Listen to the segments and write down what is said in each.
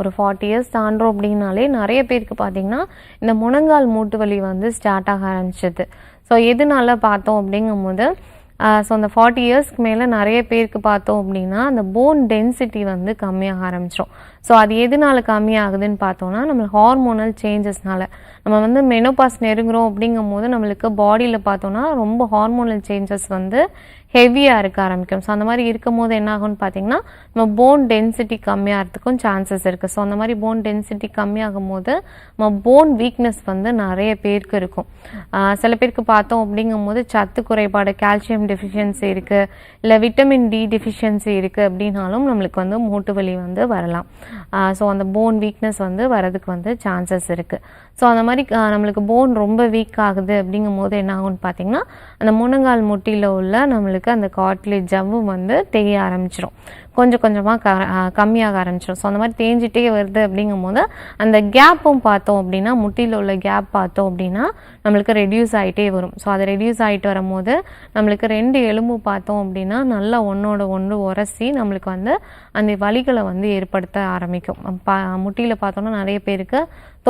ஒரு forty years தாண்டுறோம் அப்படின்னாலே நிறைய பேருக்கு பார்த்தீங்கன்னா இந்த முழங்கால் மூட்டு வலி வந்து ஸ்டார்ட் ஆக ஆரம்பிச்சிது. ஸோ எதனால பார்த்தோம் அப்படிங்கும்போது ஸோ அந்த ஃபார்ட்டி இயர்ஸ்க்கு மேலே நிறைய பேருக்கு பார்த்தோம் அப்படின்னா அந்த போன் டென்சிட்டி வந்து கம்மியாக ஆரம்பிச்சிடும் ஸோ அது எதனால கம்மியாகுதுன்னு பார்த்தோம்னா நம்ம ஹார்மோனல் சேஞ்சஸ்னால நம்ம வந்து மெனோபாஸ் நெருங்குறோம் அப்படிங்கும் போது நம்மளுக்கு பாடியில் பார்த்தோம்னா ரொம்ப ஹார்மோனல் சேஞ்சஸ் வந்து ஹெவியாக இருக்க ஆரம்பிக்கும். ஸோ அந்த மாதிரி இருக்கும் போது என்ன ஆகும்னு பார்த்தீங்கன்னா நம்ம போன் டென்சிட்டி கம்மியாகிறதுக்கும் சான்சஸ் இருக்குது ஸோ அந்த மாதிரி போன் டென்சிட்டி கம்மியாகும் போது நம்ம போன் வீக்னஸ் வந்து நிறைய பேருக்கு இருக்கும். சில பேருக்கு பார்த்தோம் அப்படிங்கும் போது சத்து குறைபாடு கால்சியம் டெஃபிஷியன்சி இருக்குது இல்லை விட்டமின் டி டெஃபிஷியன்சி இருக்குது அப்படின்னாலும் நம்மளுக்கு வந்து மூட்டு வலி வந்து வரலாம். ஸோ அந்த போன் வீக்னஸ் வந்து வரதுக்கு வந்து சான்சஸ் இருக்குது ஸோ அந்த மாதிரி நம்மளுக்கு போன் ரொம்ப வீக் ஆகுது அப்படிங்கும் போது என்ன ஆகும்னு பார்த்தீங்கன்னா அந்த முனங்கால் முட்டியில் உள்ள நம்மளுக்கு அந்த காட்லேஜ் ஜவ்வு வந்து தேய ஆரம்பிச்சிடும் கொஞ்சம் கொஞ்சமாக க கம்மியாக ஆரம்பிச்சிடும் ஸோ அந்த மாதிரி தேஞ்சிட்டே வருது அப்படிங்கும் போது அந்த கேப்பும் பார்த்தோம் அப்படின்னா முட்டியில் உள்ள கேப் பார்த்தோம் அப்படின்னா நம்மளுக்கு ரெடியூஸ் ஆகிட்டே வரும். ஸோ அது ரெடியூஸ் ஆகிட்டு வரும்போது நம்மளுக்கு ரெண்டு எலும்பு பார்த்தோம் அப்படின்னா நல்லா ஒன்றோட ஒன்று உரசி நம்மளுக்கு வந்து அந்த வலிகளை வந்து ஏற்படுத்த ஆரம்பிக்கும். பா முட்டியில் பார்த்தோன்னா நிறைய பேருக்கு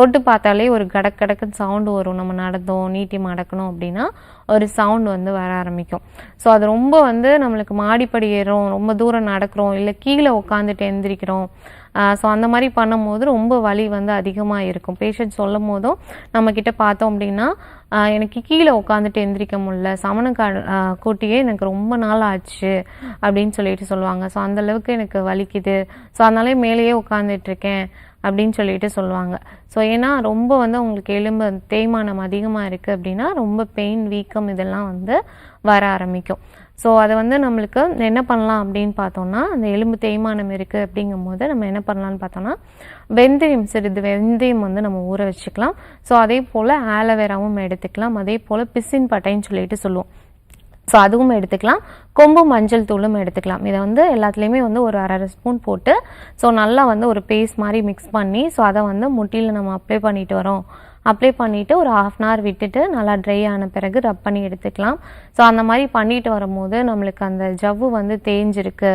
தொட்டு பார்த்தாலே ஒரு கடக் கடக்குன்னு சவுண்டு வரும். நம்ம நடந்தோம் நீட்டி மடக்கணும் அப்படின்னா ஒரு சவுண்ட் வந்து வர ஆரம்பிக்கும். ஸோ அது ரொம்ப வந்து நம்மளுக்கு மாடிப்படி ஏறும் ரொம்ப தூரம் நடக்கிறோம் இல்லை கீழே உட்காந்துட்டு எந்திரிக்கிறோம். ஸோ அந்த மாதிரி பண்ணும்போது ரொம்ப வலி வந்து அதிகமாக இருக்கும். பேஷண்ட் சொல்லும் போதும் நம்மக்கிட்ட பார்த்தோம் அப்படின்னா எனக்கு கீழே உட்காந்துட்டு எந்திரிக்க முடில சமண கூட்டியே எனக்கு ரொம்ப நாள் ஆச்சு அப்படின்னு சொல்லிட்டு சொல்லுவாங்க. ஸோ அந்தளவுக்கு எனக்கு வலிக்குது. ஸோ அதனாலே மேலேயே உட்காந்துட்டு இருக்கேன் அப்படின்னு சொல்லிட்டு சொல்லுவாங்க. ஸோ ஏன்னா ரொம்ப வந்து உங்களுக்கு எலும்பு தேய்மானம் அதிகமாக இருக்குது அப்படின்னா ரொம்ப பெயின் வீக்கம் இதெல்லாம் வந்து வர ஆரம்பிக்கும். ஸோ அதை வந்து நம்மளுக்கு என்ன பண்ணலாம் அப்படின்னு பார்த்தோம்னா அந்த எலும்பு தேய்மானம் இருக்குது அப்படிங்கும்போது நம்ம என்ன பண்ணலாம்னு பார்த்தோம்னா வெந்தயம் சிறிது வெந்தயம் வந்து நம்ம ஊற வச்சுக்கலாம். ஸோ அதே போல் ஆலோவேராவும் எடுத்துக்கலாம். அதே போல் பிசின் பட்டைன்னு சொல்லிட்டு சொல்லுவோம். ஸோ அதுவும் எடுத்துக்கலாம். கொம்பு மஞ்சள் தூளும் எடுத்துக்கலாம். இதை வந்து எல்லாத்துலேயுமே வந்து ஒரு அரை அரை ஸ்பூன் போட்டு ஸோ நல்லா வந்து ஒரு பேஸ்ட் மாதிரி மிக்ஸ் பண்ணி ஸோ அதை வந்து முட்டியில் நம்ம அப்ளை பண்ணிட்டு வரோம். அப்ளை பண்ணிவிட்டு ஒரு ஆஃப் அன் ஹவர் விட்டுட்டு நல்லா ட்ரை ஆன பிறகு ரப் பண்ணி எடுத்துக்கலாம். ஸோ அந்த மாதிரி பண்ணிட்டு வரும்போது நம்மளுக்கு அந்த ஜவ்வு வந்து தேஞ்சிருக்கு.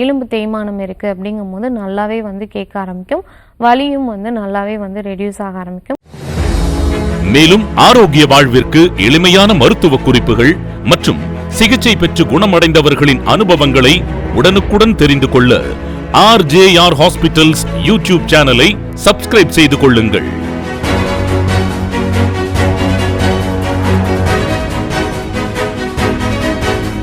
எலும்பு தேய்மானம் இருக்குது அப்படிங்கும்போது நல்லாவே வந்து கேட்க ஆரம்பிக்கும். வலியும் வந்து நல்லாவே வந்து ரெடியூஸ் ஆக ஆரம்பிக்கும். மேலும் ஆரோக்கிய வாழ்விற்கு எளிமையான மருத்துவ குறிப்புகள் மற்றும் சிகிச்சை பெற்று குணமடைந்தவர்களின் அனுபவங்களை உடனுக்குடன் தெரிந்து கொள்ள ஆர்ஜேஆர் ஹாஸ்பிட்டல்ஸ் யூடியூப் சேனலை சப்ஸ்கிரைப் செய்து கொள்ளுங்கள்.